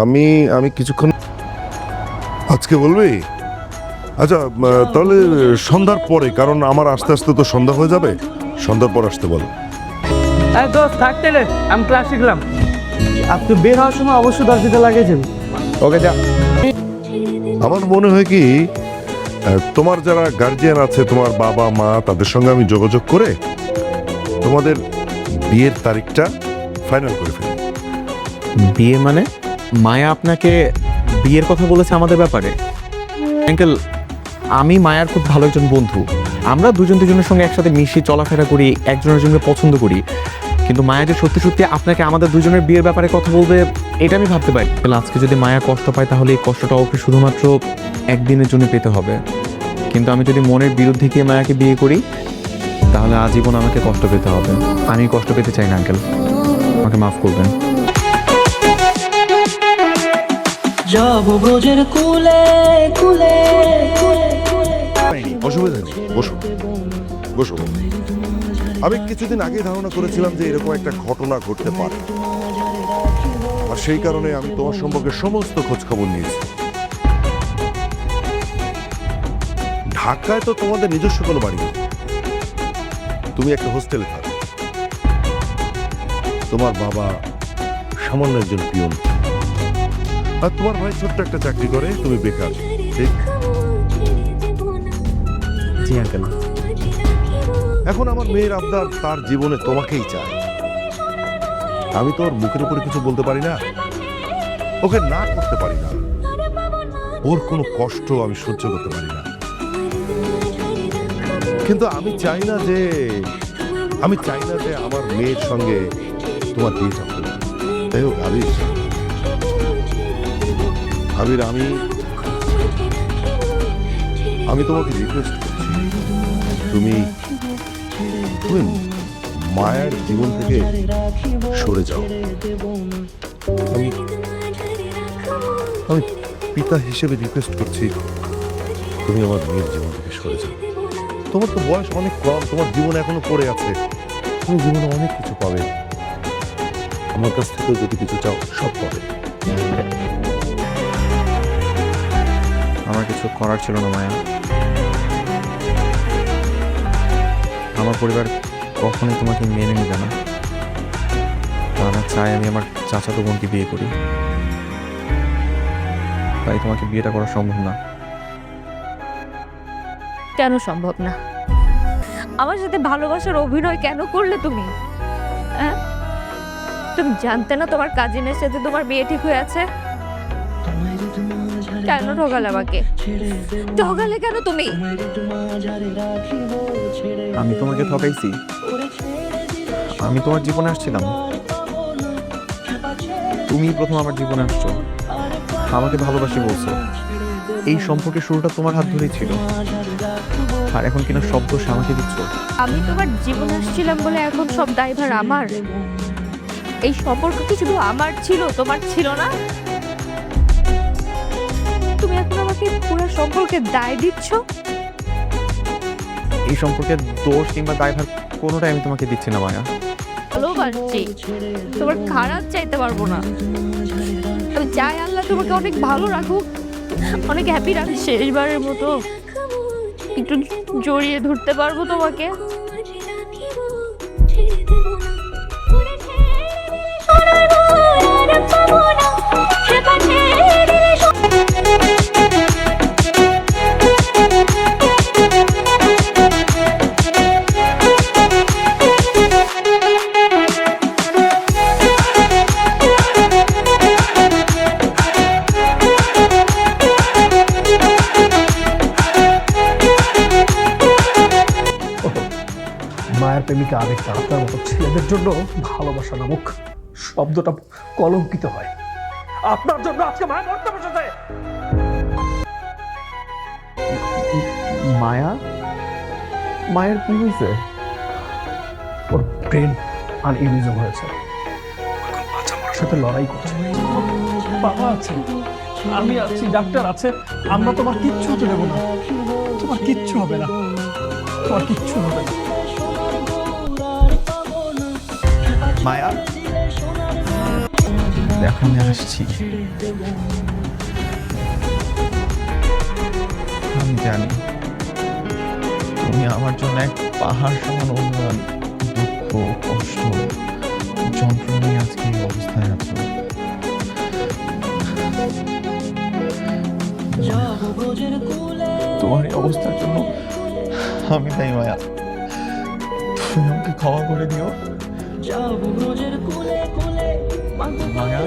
আমি আমি কিছুক্ষণ আজকে বলবি? আচ্ছা তাহলে সন্ধ্যার পরে কারণ আমার আস্তে আস্তে তো সন্ধ্যা হয়ে যাবে। সন্ধ্যার পর আসতে বল। এই দোস্ত থাকতে রে আমি ক্লাস শিখলাম। আর তুই বের হওয়ার সময় অবশ্যই দশ দিতে লাগিয়ে যাবি ওকে যা। আমার মনে হয় কি তোমার যারা গার্জিয়ান আছে তোমার বাবা মা তাদের সঙ্গে আমি যোগাযোগ করে তোমাদের বিয়ের তারিখটা ফাইনাল করে ফেলি। বিয়ে মানে? মায়া আপনাকে বিয়ের কথা বলেছে আমাদের ব্যাপারে? আঙ্কেল, আমি মায়ার খুব ভালো একজন বন্ধু। আমরা দুজন দুজনের সঙ্গে একসাথে মিশি, চলাফেরা করি, একজনের জন্য পছন্দ করি। কিন্তু মায়া যে সত্যি সত্যি আপনাকে আমাদের দুজনের বিয়ের ব্যাপারে কথা বলবে, এটা আমি ভাবতে পারি। তাহলে আজকে যদি মায়া কষ্ট পায়, তাহলে এই কষ্টটা ওকে শুধুমাত্র একদিনের জন্য পেতে হবে। কিন্তু আমি যদি মনের বিরুদ্ধে গিয়ে মায়াকে বিয়ে করি, তাহলে আজীবন আমাকে কষ্ট পেতে হবে। আমি কষ্ট পেতে চাই না, আঙ্কেল। আমাকে মাফ করবেন। যাব ব্রজের কুলে কুলে। অসুবিধা নেই বসো। বসো। আমি কিছুদিন আগে ধারণা করেছিলাম যে এরকম একটা ঘটনা ঘটতে পারে। আর সেই কারণে আমি তোমার সম্পর্কে সমস্ত খোঁজ খবর নিয়েছি। ঢাকায় তো তোমাদের নিজস্ব কোনো বাড়ি নেই। তুমি একটা হোস্টেলে থাকো। তোমার বাবা সামান্য একজন পিয়ন। আর তোমার ভাই ছোট্ট একটা চাকরি করে তুমি বেকার। ঠিক? জি আঙ্কেল এখন আমার মেয়ের আবদার তার জীবনে তোমাকেই চায় আমি তো ওর মুখের উপরে কিছু বলতে পারি না। ওকে না করতে পারি না। ওর কোনো কষ্ট আমি সহ্য করতে পারি না। কিন্তু আমি চাই না যে আমি চাই না যে আমার মেয়ের সঙ্গে তোমার বিয়েটা হোক তাই হোক আবির আবির আমি আমি তোমাকে রিকোয়েস্ট করছি। তুমি তুমি মায়ের জীবন থেকে সরে যাও। আমি আমি পিতা হিসেবে রিকোয়েস্ট করছি তুমি আমার মেয়ের জীবন থেকে সরে যাও। তোমার তো বয়স অনেক কম, তোমার জীবন এখনও পড়ে আছে। তুমি জীবনে অনেক কিছু পাবে। আমার কাছ থেকেও যদি কিছু চাও, সব পাবে। কিছু করার ছিল না মায়া। আমার পরিবার কখনোই তোমাকে মেনে নেবে না। তারা চায় আমি আমার চাচাতো বোনকে বিয়ে করি। তাই তোমাকে বিয়েটা করা সম্ভব না। কেন সম্ভব না? আমার সাথে ভালোবাসার অভিনয় কেন করলে তুমি? হ্যাঁ? তুমি জানতে না তোমার কাজিনের সাথে তোমার বিয়ে ঠিক হয়ে আছে? কেন ঠকালে আমাকে? ঠকালে কেন তুমি? আমি তোমাকে ঠকাইছি। আমি তোমার জীবনে আসছিলাম। তুমি প্রথম আমার জীবনে আসছো। আমাকে ভালোবাসি বলছো। এই সম্পর্কের শুরুটা তোমার হাত ধরেই ছিল। আর এখন কিনা সব দোষ আমাকে দিচ্ছ। আমি তোমার জীবনে আসছিলাম বলে এখন সব দায়ভার আমার? এই সম্পর্ক কি শুধু আমার ছিল তোমার ছিল না? তুমি আমাকে পুরো সম্পর্কে দায় দিচ্ছ? এই সম্পর্কে দোষ কিংবা দায়ভার কোনোটাই আমি তোমাকে দিচ্ছি না মায়া। ভালোবাসছি। তোমার খারাপ চাইতে পারব না। আমি চাই আল্লাহ তোমাকে অনেক ভালো রাখুক অনেক হ্যাপি রাখুক। শেষবারের মতো একটু জড়িয়ে ধরতে পারব তোমাকে। প্রেমিকা আরেকটা আপনার মতো ছেলেদের জন্য ভালোবাসা নামক শব্দটা কলঙ্কিত হয়। আপনার জন্য আজকে মায়ের মরতে বসেছে মায়া? মায়ের কি হয়েছে? ওর ব্রেন হয়েছে। এখন বাচ্চা মারার সাথে লড়াই করছে। বাবা আছে আমি আছি ডাক্তার আছে আমরা তোমার কিচ্ছু হতে দেবো না। তোমার কিচ্ছু হবে না। তোমার কিচ্ছু হবে না। মায়া? দেখো আমি আসছি। আমি জানি তুমি আমার জন্য এক পাহাড় সমান অভিমান, দুঃখ, কষ্ট, যন্ত্রণা নিয়ে আজকে এই অবস্থায় আছো। তোমার এই অবস্থার জন্য আমি তাই মায়া। তুমি আমাকে ক্ষমা করে দিও। Maya Maya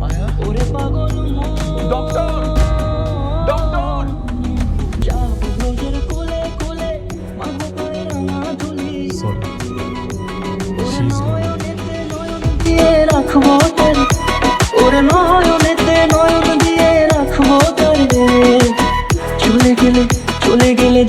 Maya doctor! Doctor! Sorry she